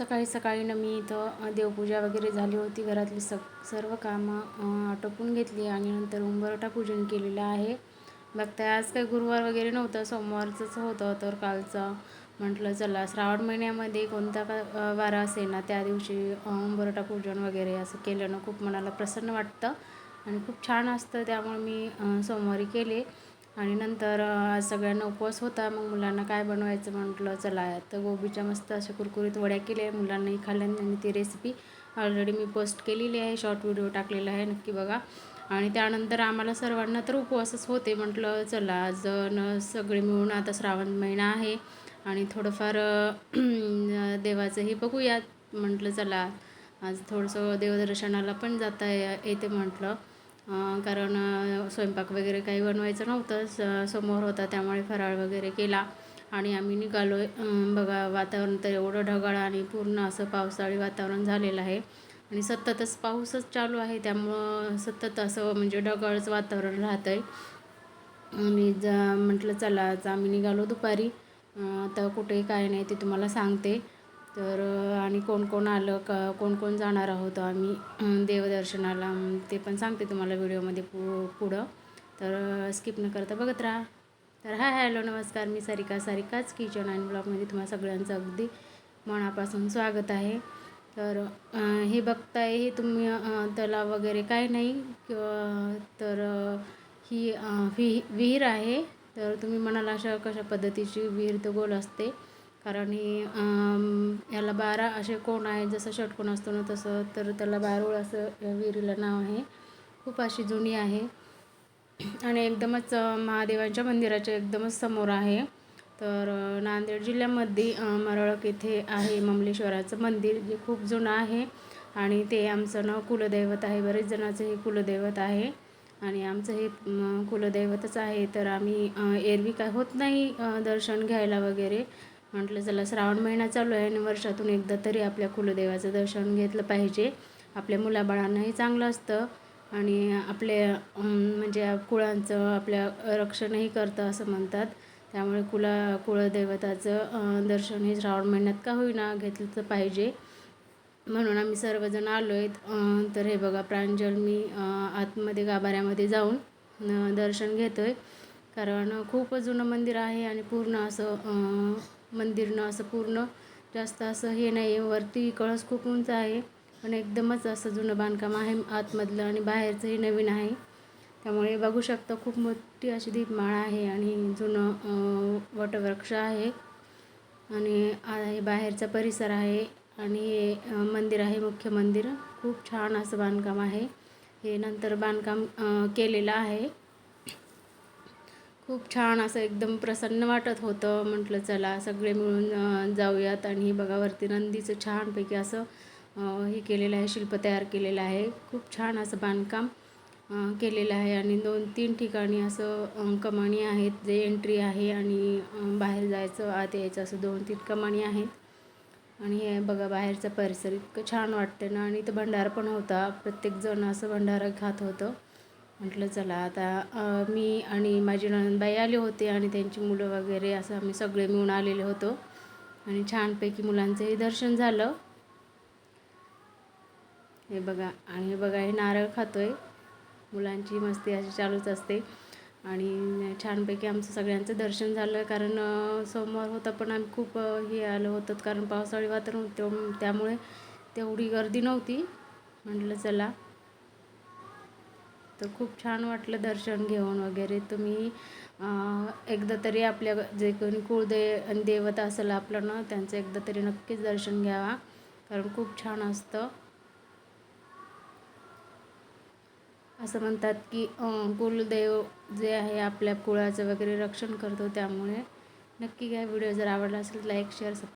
सकाळी सकाळी ना मी इथं देवपूजा वगैरे झाली होती. घरातली सग सर्व कामं आटोपून घेतली आणि नंतर उंबरठा पूजन केलेलं आहे. बघताय आज काही गुरुवार वगैरे नव्हतं. सोमवारचंच होतं तर कालचं म्हटलं चला श्रावण महिन्यामध्ये कोणता का वारा असेल ना त्या दिवशी उंबरठा पूजन वगैरे असं केलं खूप मनाला प्रसन्न वाटतं. आणि खूप छान असतं त्यामुळे मी सोमवारी केले. आणि नंतर आज सगळ्यांना उपवास होता. मग मुलांना काय बनवायचं म्हटलं चला तर गोबीच्या मस्त अशा कुरकुरीत वड्या केल्या. मुलांनाही खाल्ल्या आणि ती रेसिपी ऑलरेडी मी पोस्ट केलेली आहे. शॉर्ट व्हिडिओ टाकलेला आहे नक्की बघा. आणि त्यानंतर आम्हाला सर्वांना तर उपवासच होते. म्हटलं चला आज न सगळे मिळून आता श्रावण महिना आहे. आणि थोडंफार देवाचंही बघूयात. म्हटलं चला आज थोडंसं देवदर्शनाला पण जाता ये- येते म्हटलं. कारण स्वयंपाक वगैरे काही बनवायचं नव्हतं. स समोर होता त्यामुळे फराळ वगैरे केला. आणि आम्ही निघालो आहे बघा वातावरण तर एवढं ढगाळ आणि पूर्ण असं पावसाळी वातावरण झालेलं आहे. आणि सततच पाऊसच चालू आहे. त्यामुळं सतत असं म्हणजे ढगाळच वातावरण राहतं आहे आणि ज म्हटलं चला आज आम्ही निघालो दुपारी. आता कुठे काय नाही ते तुम्हाला सांगते. तर आणि कोण कोण आलं का कोण कोण जाणार आहोत आम्ही देवदर्शनाला ते पण सांगते तुम्हाला व्हिडिओमध्ये पु पुढं. तर स्किप न करता बघत राहा. तर हाय हॅलो नमस्कार. मी सारिका सारिकाच किचन आणि ब्लॉगमध्ये तुम्हाला सगळ्यांचं अगदी मनापासून स्वागत आहे. तर हे बघताय हे तुम्ही तलाव वगैरे काय नाही किंवा तर ही विही विहीर आहे. तर तुम्ही म्हणाला अशा कशा पद्धतीची विहीर तर गोल असते. कारण याला बारा असे कोण आहेत जसं षटकोन असतो ना तसं तर त्याला बारूळ असं विहिरीला नाव आहे. खूप अशी जुनी आहे. आणि एकदमच महादेवांच्या मंदिराच्या एकदमच समोर आहे. तर नांदेड जिल्ह्यामध्ये मरळक येथे आहे ममलेश्वराचं मंदिर जे खूप जुनं आहे. आणि ते आमचं नाव कुलदैवत आहे. बरेच जणांचं हे कुलदैवत आहे. आणि आमचं हे कुलदैवतच आहे. तर आम्ही एरवी काय होत नाही दर्शन घ्यायला वगैरे. म्हटलं चला श्रावण महिना चालू आहे आणि वर्षातून एकदा तरी आपल्या कुलदेवाचं दर्शन घेतलं पाहिजे. आपल्या मुलाबाळांनाही चांगलं असतं आणि आपले म्हणजे कुळांचं आपल्या रक्षणही करतं असं म्हणतात. त्यामुळे कुला कुळदैवताचं दर्शन हे श्रावण महिन्यात का होईना घेतलं पाहिजे. म्हणून आम्ही सर्वजण आलो आहेत तर हे बघा प्रांजल मी आतमध्ये गाभाऱ्यामध्ये जाऊन दर्शन घेतो आहे कारण खूप जुनं मंदिर आहे आणि पूर्ण असं मंदिरनं असं पूर्ण जास्त असं हे नाही आहे वरती कळस खूप उंच आहे पण एकदमच असं जुनं बांधकाम आहे. आतमधलं आणि बाहेरचं हे नवीन आहे. त्यामुळे बघू शकता खूप मोठी अशी दीपमाळ आहे आणि जुनं वटवृक्ष आहे. आणि हे बाहेरचा परिसर आहे आणि हे मंदिर आहे मुख्य मंदिर. खूप छान असं बांधकाम आहे. हे नंतर बांधकाम केलेलं आहे. खूप छान असं एकदम प्रसन्न वाटत होतं. म्हटलं चला सगळे मिळून जाऊयात आणि हे बघा वरती नंदीचं छानपैकी असं हे केलेलं आहे शिल्प तयार केलेलं आहे. खूप छान असं बांधकाम केलेलं आहे आणि दोन तीन ठिकाणी असं कमानी आहेत. जे एंट्री आहे आणि बाहेर जायचं आत यायचं असं दोन तीन कमानी आहेत. आणि हे बघा बाहेरचा परिसर इतकं छान वाटतं ना. आणि इथं भंडारा पण होता. प्रत्येकजण असं भंडारा खात होतं. म्हटलं चला आता मी आणि माझी नणंदबाई आले होते आणि त्यांची मुलं वगैरे असं आम्ही सगळे मिळून आलेले होतो आणि छानपैकी मुलांचंही दर्शन झालं. हे बघा आणि हे बघा हे नारळ खातोय. मुलांची मस्ती अशी चालूच असते आणि छानपैकी आमचं सगळ्यांचं दर्शन झालं. कारण सोमवार होता पण आम्ही खूप हे आलं होतं. कारण पावसाळी वातावरण होतं त्यामुळे तेवढी गर्दी नव्हती. म्हटलं चला तर खूप छान वाटलं दर्शन घेऊन वगैरे. तुम्ही एकदा तरी आपल्या जे कोणी कुळदे देवता असेल आपलं ना त्यांचं एकदा तरी नक्कीच दर्शन घ्यावा. कारण खूप छान असतं. असं म्हणतात की कुलदेव जे आहे आपल्या कुळाचं वगैरे रक्षण करतो त्यामुळे. नक्की घ्या व्हिडिओ. जर आवडला असेल लाईक शेअर सब